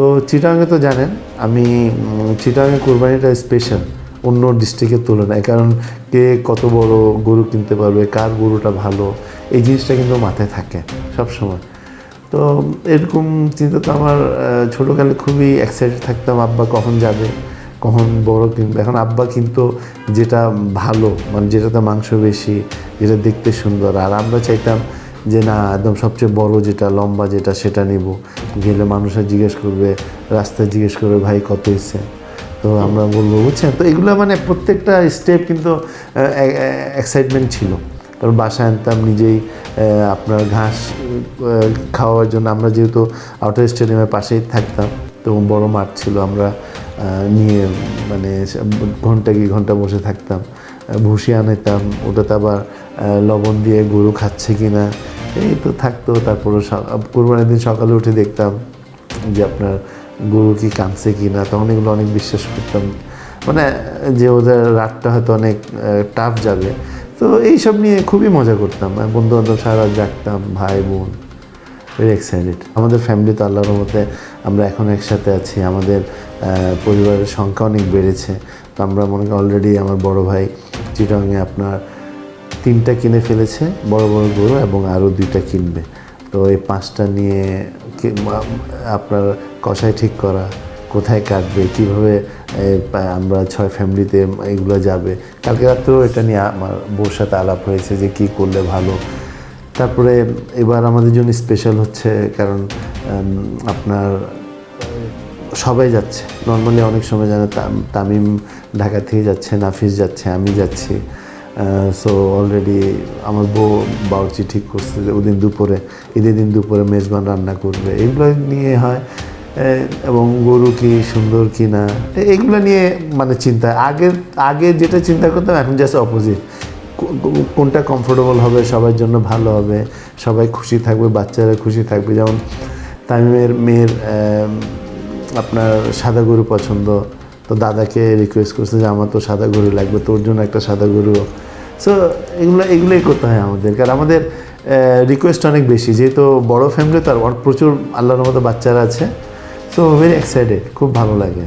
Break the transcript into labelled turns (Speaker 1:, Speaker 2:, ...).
Speaker 1: তো চিটাগাংয়ে তো জানেন, আমি চিটাগাংয়ে কোরবানিটা স্পেশাল অন্য ডিস্ট্রিক্টের তুলনায়, কারণ কে কত বড় গরু কিনতে পারবে, কার গরুটা ভালো, এই জিনিসটা কিন্তু মাথায় থাকে সব সময় তো এরকম চিন্তা তো আমার ছোটোকালে খুবই এক্সাইটেড থাকতাম, আব্বা কখন যাবে, কখন বড় কিনবে। এখন আব্বা কিন্তু যেটা ভালো মানে যেটাতে মাংস বেশি, যেটা দেখতে সুন্দর, আর আমরা চাইতাম যে না, একদম সবচেয়ে বড় যেটা, লম্বা যেটা, সেটা নিব। গেলে মানুষের জিজ্ঞেস করবে, রাস্তায় জিজ্ঞেস করবে, ভাই, কত এসছে তো আমরা বলব, বুঝছেন? তো এগুলো মানে প্রত্যেকটা স্টেপ কিন্তু এক্সাইটমেন্ট ছিল। কারণ বাসায় আনতাম নিজেই আপনার ঘাস খাওয়ার জন্য। আমরা যেহেতু আউটার স্টেডিয়ামের পাশেই থাকতাম, তো বড় মাঠ ছিল। আমরা নিয়ে মানে ঘণ্টা কি ঘণ্টা বসে থাকতাম। ভুসি আনাইতাম। ওটাতে আবার লবণ দিয়ে গরু খাচ্ছে কি না এই তো থাকতো, তারপরে কোরবানির দিন সকালে উঠে দেখতাম যে আপনার গরু কি কাঁদছে কি না তখন এগুলো অনেক বিশ্বাস করতাম। মানে যে ওদের রাতটা হয়তো অনেক টাফ যাবে। তো এইসব নিয়ে খুবই মজা করতাম। বন্ধু বান্ধব সারা জাগতাম, ভাই, বোন ভেরি এক্সাইটেড আমাদের ফ্যামিলি তো আল্লাহর মতে আমরা এখন একসাথে আছি। আমাদের পরিবারের সংখ্যা অনেক বেড়েছে। তো আমরা মনে করি অলরেডি আমার বড় ভাই চিটংয়ে আপনার তিনটা কিনে ফেলেছে, বড় বড় গরু এবং আরও দুইটা কিনবে। তো এই পাঁচটা নিয়ে আপনার কষাই ঠিক করা, কোথায় কাটবে, কীভাবে আমরা ছয় ফ্যামিলিতে এগুলো যাবে। কালকে রাত্রেও এটা নিয়ে আমার বউর সাথে আলাপ হয়েছে যে কি করলে ভালো। তারপরে এবার আমাদের জন্য স্পেশাল হচ্ছে কারণ আপনার, সবাই যাচ্ছে। নর্মালি অনেক সময় জানে তাম- তামিম ঢাকা থেকে যাচ্ছে, নাফিস যাচ্ছে, আমি যাচ্ছি। সো অলরেডি আমার বউ বাউচি ঠিক করছে যে ওদিন দুপুরে, ঈদের দিন দুপুরে মেজবান রান্না করবে। এগুলো নিয়ে হয় এবং গরু কি সুন্দর কি না, এগুলো নিয়ে মানে চিন্তা। আগে আগে যেটা চিন্তা করতাম, এখন জাস্ট অপোজিট কোনটা কমফোর্টেবল হবে, সবার জন্য ভালো হবে, সবাই খুশি থাকবে, বাচ্চারা খুশি থাকবে। যেমন তামিমের মেয়ের আপনার সাদা গরু পছন্দ, তো দাদাকে রিকোয়েস্ট করছে যে, আমার তো সাদা গরু লাগবে, তোর জন্য একটা সাদা গরু সো এগুলো, এগুলোই করতে হয় আমাদের। কারণ আমাদের রিকোয়েস্ট অনেক বেশি। যেহেতু বড় ফ্যামিলি তো আর প্রচুর আল্লাহর মতো বাচ্চারা আছে। সো ভেরি এক্সাইটেড খুব ভালো লাগে।